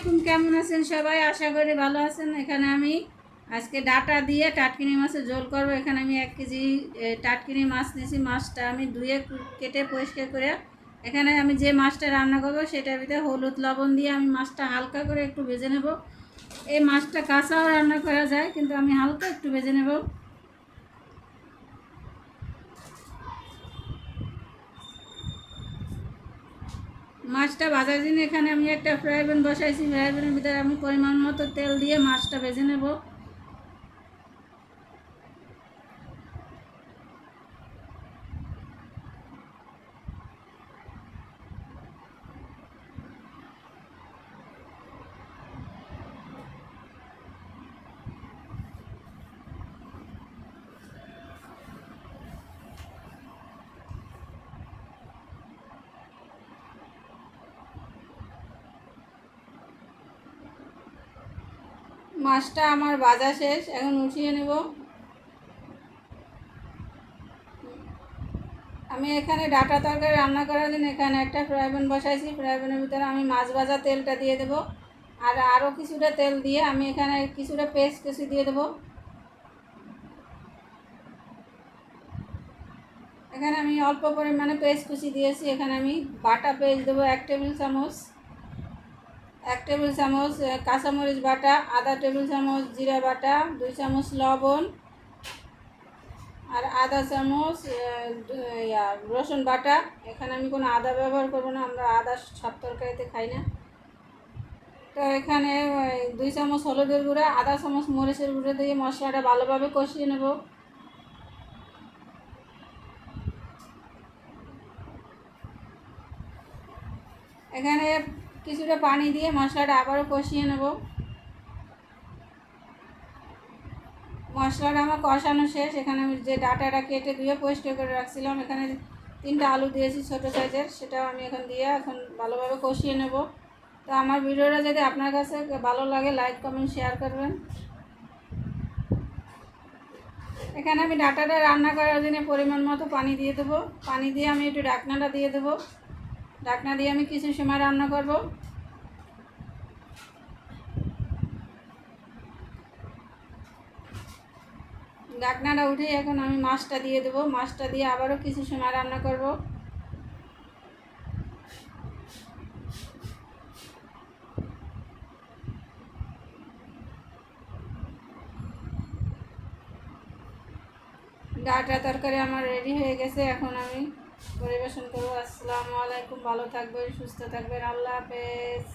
আলাইকুম, কেমন আছেন সবাই? আশা করি ভালো আছেন। এখানে আমি আজকে ডাটা দিয়ে টাটকিনি মাছের ঝোল করব। এখানে আমি এক কেজি টাটকিনি মাছ নিয়েছি। মাছটা আমি ধুয়ে কেটে পরিষ্কার করে এখানে আমি যে মাছটা রান্না করব, সেটার ভিতরে হলুদ লবণ দিয়ে আমি মাছটা হালকা করে একটু ভেজে নেব। এই মাছটা কাঁচাও রান্না করা যায়, কিন্তু আমি হালকা একটু ভেজে নেব। মাছটা ভাজার জন্য এখানে আমি একটা ফ্রাই প্যান বসাইছি। ফ্রাই প্যানের ভিতরে আমি পরিমাণ মতো তেল দিয়ে মাছটা ভেজে নেব। মাছটা আমার ভাজা শেষ, এখন উঠিয়ে নেব। আমি এখানে ডাটা তরকারি রান্না করার জন্য এখানে একটা ফ্রাই প্যান বসাইছি ফ্রাই প্যানের ভিতরে আমি মাছ ভাজা তেলটা দিয়ে দেবো। আর আরও কিছুটা তেল দিয়ে আমি এখানে কিছুটা পেস্ট কিছু দিয়ে দেবো। এখানে আমি অল্প পরিমাণে পেস্ট কুচি দিয়েছি, এখানে আমি বাটা পেস্ট দেবো, এক টেবিল চামচ। এক টেবিল চামচ কাঁচামরিচ বাটা, আধা টেবিল চামচ জিরা বাটা, দুই চামচ লবণ, আর আধা চামচ রসুন বাটা। এখানে আমি কোনো আদা ব্যবহার করব না, আমরা আদা সব তরকারিতে খাই না। তো এখানে দুই চামচ হলুদের গুঁড়া, আধা চামচ মরিচের গুঁড়ো দিয়ে মশলাটা ভালোভাবে কষিয়ে নেব। এখানে কিছুটা পানি দিয়ে মশলাটা আবারও কষিয়ে নেব। মশলাটা আমার কষানো শেষ। এখানে আমি যে ডাটাটা কেটে দিয়ে পরিষ্কার করে রাখছিলাম, এখানে তিনটা আলু দিয়েছি ছোটো সাইজের, সেটাও আমি এখন দিয়ে এখন ভালোভাবে কষিয়ে নেব। তো আমার ভিডিওটা যদি আপনার কাছে ভালো লাগে, লাইক, কমেন্ট, শেয়ার করবেন। এখানে আমি ডাটাটা রান্না করার জন্য পরিমাণ মতো পানি দিয়ে দেবো। পানি দিয়ে আমি একটু ডাকনাটা দিয়ে দেবো। ডাকনা দিয়ে আমি কিছু সময় রান্না করব। ডাকনাটা উঠে এখন আমি মাছটা দিয়ে দেবো। মাছটা দিয়ে আবারও কিছু সময় রান্না করব। ডাটা তরকারি আমার রেডি হয়ে গেছে, এখন আমি পরিবেশন করব। আসসালামু আলাইকুম ভালো থাকবেন সুস্থ থাকবেন। আল্লাহ হাফেজ।